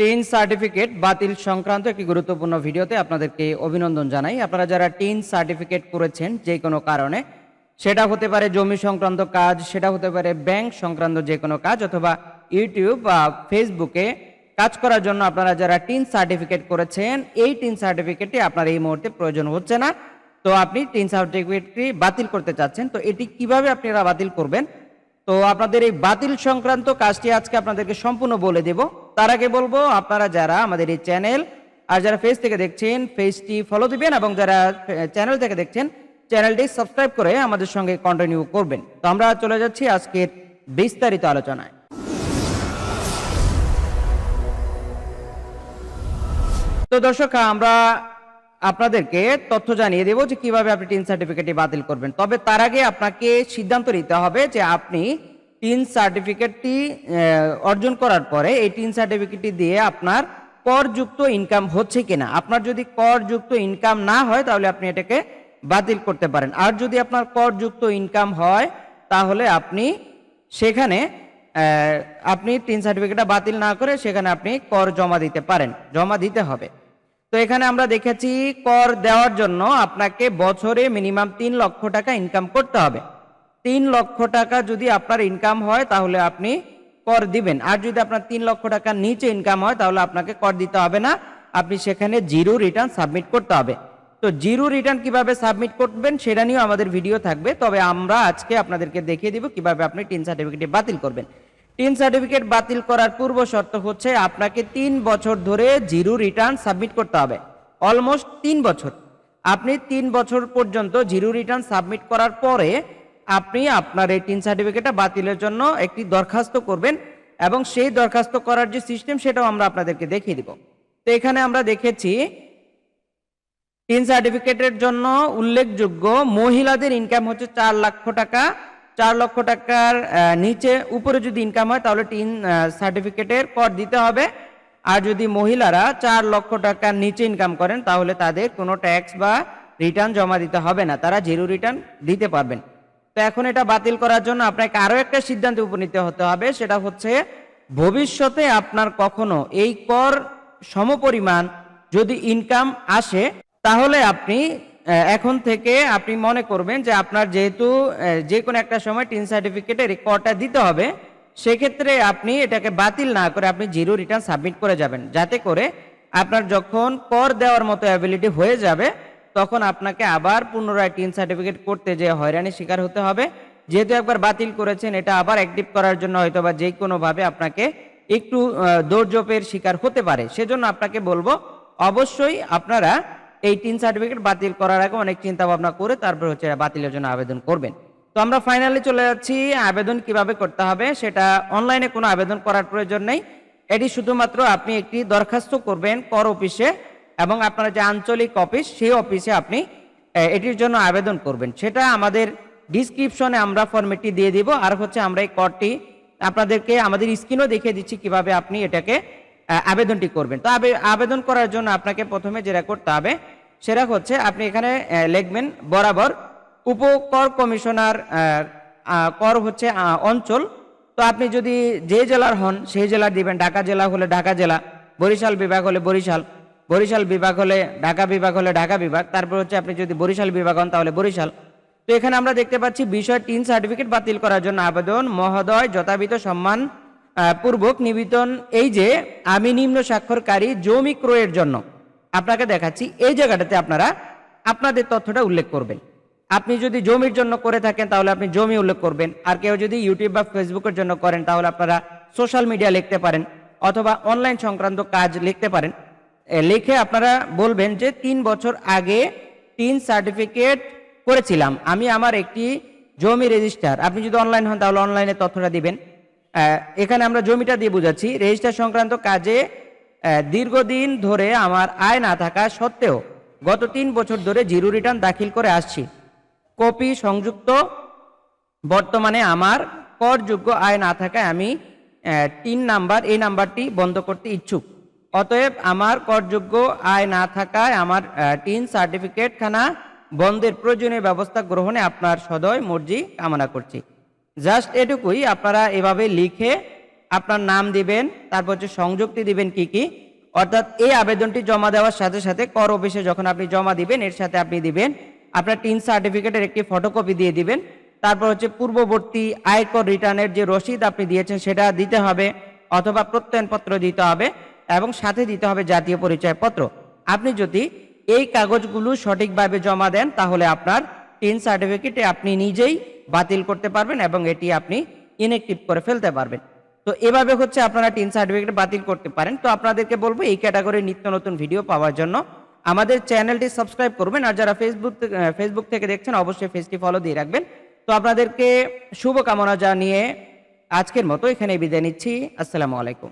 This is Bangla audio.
টিন সার্টিফিকেট বাতিল সংক্রান্ত একটি গুরুত্বপূর্ণ ভিডিওতে আপনাদেরকে অভিনন্দন জানাই। আপনারা যারা টিন সার্টিফিকেট করেছেন যে কোনো কারণে, সেটা হতে পারে জমি সংক্রান্ত কাজ, সেটা হতে পারে ব্যাংক সংক্রান্ত যে কোনো কাজ অথবা ইউটিউব বা ফেসবুকে কাজ করার জন্য আপনারা যারা টিন সার্টিফিকেট করেছেন, এই টিন সার্টিফিকেটটি আপনার এই মুহূর্তে প্রয়োজন হচ্ছে না। তো আপনি টিন সার্টিফিকেটটি বাতিল করতে চাচ্ছেন, তো এটি কীভাবে আপনারা বাতিল করবেন? তো আপনাদের এই বাতিল সংক্রান্ত কাজটি আজকে আপনাদেরকে সম্পূর্ণ বলে দেব। তার আগে বলব, আপনারা যারা আমাদের এই চ্যানেল আর যারা ফেস থেকে দেখছেন ফেসটি ফলো দিবেন এবং যারা চ্যানেল থেকে দেখছেন চ্যানেলটি সাবস্ক্রাইব করে আমাদের সঙ্গে কন্টিনিউ করবেন। তো আমরা চলে যাচ্ছি আজকের বিস্তারিত আলোচনায়। তো দর্শক, আমরা আপনাদেরকে তথ্য জানিয়ে দেব যে কীভাবে আপনি টিন সার্টিফিকেটটি বাতিল করবেন। তবে তার আগে আপনাকে সিদ্ধান্ত নিতে হবে যে আপনি টিন সার্টিফিকেটটি অর্জন করার পরে এই টিন সার্টিফিকেটটি দিয়ে আপনার করযুক্ত ইনকাম হচ্ছে কিনা। আপনার যদি করযুক্ত ইনকাম না হয়, তাহলে আপনি এটাকে বাতিল করতে পারেন। আর যদি আপনার করযুক্ত ইনকাম হয়, তাহলে আপনি সেখানে আপনি টিন সার্টিফিকেটটা বাতিল না করে সেখানে আপনি কর জমা দিতে পারেন, জমা দিতে হবে। তো এখানে আমরা দেখেছি, কর দেওয়ার জন্য আপনাকে বছরে মিনিমাম তিন লক্ষ টাকা ইনকাম করতে হবে। তিন লক্ষ টাকা যদি আপনার ইনকাম হয়, তাহলে আপনি কর দিবেন। আর যদি আপনার তিন লক্ষ টাকার নিচে ইনকাম হয়, তাহলে আপনাকে কর দিতে হবে না। আপনি সেখানে জিরো রিটার্ন সাবমিট করতে হবে। তো জিরো রিটার্ন কীভাবে সাবমিট করবেন, সেটা নিয়েও আমাদের ভিডিও থাকবে। তবে আমরা আজকে আপনাদেরকে দেখিয়ে দিব কীভাবে আপনি টিন সার্টিফিকেট বাতিল করবেন। টিন সার্টিফিকেট বাতিল করার পূর্ব শর্ত হচ্ছে, আপনাকে তিন বছর ধরে জিরো রিটার্ন সাবমিট করতে হবে। অলমোস্ট তিন বছর। আপনি তিন বছর পর্যন্ত জিরো রিটার্ন সাবমিট করার পরে আপনি আপনার এই টিন সার্টিফিকেটটা বাতিলের জন্য একটি দরখাস্ত করবেন এবং সেই দরখাস্ত করার যে সিস্টেম সেটাও আমরা আপনাদেরকে দেখিয়ে দিব। তো এখানে আমরা দেখেছি টিন সার্টিফিকেটের জন্য উল্লেখযোগ্য মহিলাদের ইনকাম হচ্ছে চার লক্ষ টাকা। চার লক্ষ টাকার নিচে উপরে যদি ইনকাম হয় তাহলে টিন সার্টিফিকেটের কর দিতে হবে। আর যদি মহিলারা চার লক্ষ টাকার নিচে ইনকাম করেন তাহলে তাদের কোনো ট্যাক্স বা রিটার্ন জমা দিতে হবে না। তারা জিরো রিটার্ন দিতে পারবেন। তো এখন এটা বাতিল করার জন্য আপনাকে আরও একটা সিদ্ধান্তে উপনীত হতে হবে, সেটা হচ্ছে ভবিষ্যতে আপনার কখনো এই কর সমপরিমাণ যদি ইনকাম আসে, তাহলে আপনি এখন থেকে আপনি মনে করবেন যে আপনার যেহেতু যে কোনো একটা সময় টিন সার্টিফিকেটের করটা দিতে হবে, সেক্ষেত্রে আপনি এটাকে বাতিল না করে আপনি জিরো রিটার্ন সাবমিট করে যাবেন। যাতে করে আপনার যখন কর দেওয়ার মতো অ্যাবিলিটি হয়ে যাবে তখন আপনাকে আবার পুনরায় টিন সার্টিফিকেট করতে যে হয়রানির শিকার হতে হবে। যেহেতু একবার বাতিল করেছেন, এটা আবার অ্যাক্টিভ করার জন্য হয়তো বা যে কোনোভাবে আপনাকে একটু দৌর্যপের শিকার হতে পারে। সেজন্য আপনাকে বলব, অবশ্যই আপনারা এই টিন সার্টিফিকেট বাতিল করার আগে অনেক চিন্তা ভাবনা করে তারপর হচ্ছে বাতিলের জন্য আবেদন করবেন। তো আমরা ফাইনালি চলে যাচ্ছি, আবেদন কীভাবে করতে হবে সেটা অনলাইনে কোনো আবেদন করার প্রয়োজন নেই। এটি শুধুমাত্র আপনি একটি দরখাস্ত করবেন, কর অফিসে এবং আপনার যে আঞ্চলিক অফিস, সেই অফিসে আপনি এটির জন্য আবেদন করবেন। সেটা আমাদের ডিসক্রিপশনে আমরা ফর্মেটটি দিয়ে দিব। আর হচ্ছে আমরা এই করটি আপনাদেরকে, আমাদের স্ক্রিনও দেখিয়ে দিচ্ছি কীভাবে আপনি এটাকে আবেদনটি করবেন। তো আবেদন করার জন্য আপনাকে প্রথমে যেটা করতে হবে, সেটা হচ্ছে আপনি এখানে লিখবেন বরাবর উপকর কমিশনার কর হচ্ছে অঞ্চল। তো আপনি যদি যে জেলার হন, সেই জেলার দিবেন। ঢাকা জেলা হলে ঢাকা জেলা, বরিশাল বিভাগ হলে বরিশাল। বরিশাল বিভাগ হলে ঢাকা বিভাগ হলে ঢাকা বিভাগ, তারপর হচ্ছে আপনি যদি বরিশাল বিভাগ হন তাহলে বরিশাল। তো এখানে আমরা দেখতে পাচ্ছি বিষয় টিন সার্টিফিকেট বাতিল করার জন্য আবেদন, মহোদয় যথাবিত সম্মান পূর্বক নিবেদন, এই যে আমি নিম্ন স্বাক্ষরকারী জমি ক্রয়ের জন্য আপনাকে দেখাচ্ছি, এই জায়গাটাতে আপনারা আপনাদের তথ্যটা উল্লেখ করবেন। আপনি যদি জমির জন্য করে থাকেন তাহলে আপনি জমি উল্লেখ করবেন, আর কেউ যদি ইউটিউব বা ফেসবুকের জন্য করেন তাহলে আপনারা সোশ্যাল মিডিয়া লিখতে পারেন, অথবা অনলাইন সংক্রান্ত কাজ লিখতে পারেন। লিখে আপনারা বলবেন যে তিন বছর আগে তিন সার্টিফিকেট করেছিলাম। আমি আমার একটি জমি রেজিস্টার আপনি যদি অনলাইন হন তাহলে অনলাইনে তথ্যটা দিবেন। এখানে আমরা জমিটা দিয়ে বুঝাচ্ছি। রেজিস্টার সংক্রান্ত কাজে দীর্ঘদিন ধরে আমার আয় না থাকা সত্ত্বেও গত তিন বছর ধরে জিরো রিটার্ন দাখিল করে আসছি। কপি সংযুক্ত, বর্তমানে আমার করযোগ্য আয় না থাকায় আমি তিন নাম্বার, এই নাম্বারটি বন্ধ করতে ইচ্ছুক। অতএব আমার করযোগ্য আয় না থাকায় আমার টিন সার্টিফিকেট খানা বন্ধের প্রয়োজনীয় ব্যবস্থা গ্রহণে আপনার সদয় মর্জি কামনা করছি। জাস্ট এটুকুই, আপনারা এভাবে লিখে আপনার নাম দিবেন, তারপর হচ্ছে সংযুক্তি দিবেন কি কি, অর্থাৎ এই আবেদনটি জমা দেওয়ার সাথে সাথে কর অফিসে যখন আপনি জমা দিবেন, এর সাথে আপনি দিবেন, আপনার টিন সার্টিফিকেটের একটি ফটোকপি দিয়ে দিবেন, তারপর হচ্ছে পূর্ববর্তী আয়কর রিটার্নের যে রসিদ আপনি দিয়েছেন, সেটা দিতে হবে অথবা প্রত্যয়নপত্র দিতে হবে। এবং সাথে দিতে হবে জাতীয় পরিচয়পত্র। আপনি যদি এই কাগজগুলো সঠিকভাবে জমা দেন, তাহলে আপনার টিন সার্টিফিকেটে আপনি নিজেই বাতিল করতে পারবেন এবং এটি আপনি ইনএক্টিভ করে ফেলতে পারবেন। তো এভাবে হচ্ছে আপনারা টিন সার্টিফিকেট বাতিল করতে পারেন। তো আপনাদেরকে বলব, এই ক্যাটাগরির নিত্য নতুন ভিডিও পাওয়ার জন্য আমাদের চ্যানেলটি সাবস্ক্রাইব করবেন। আর যারা ফেসবুক ফেসবুক থেকে দেখছেন, অবশ্যই পেজটি ফলো দিয়ে রাখবেন। তো আপনাদেরকে শুভকামনা জানিয়ে আজকের মতো এখানে বিদায় নিচ্ছি। আসসালামু আলাইকুম।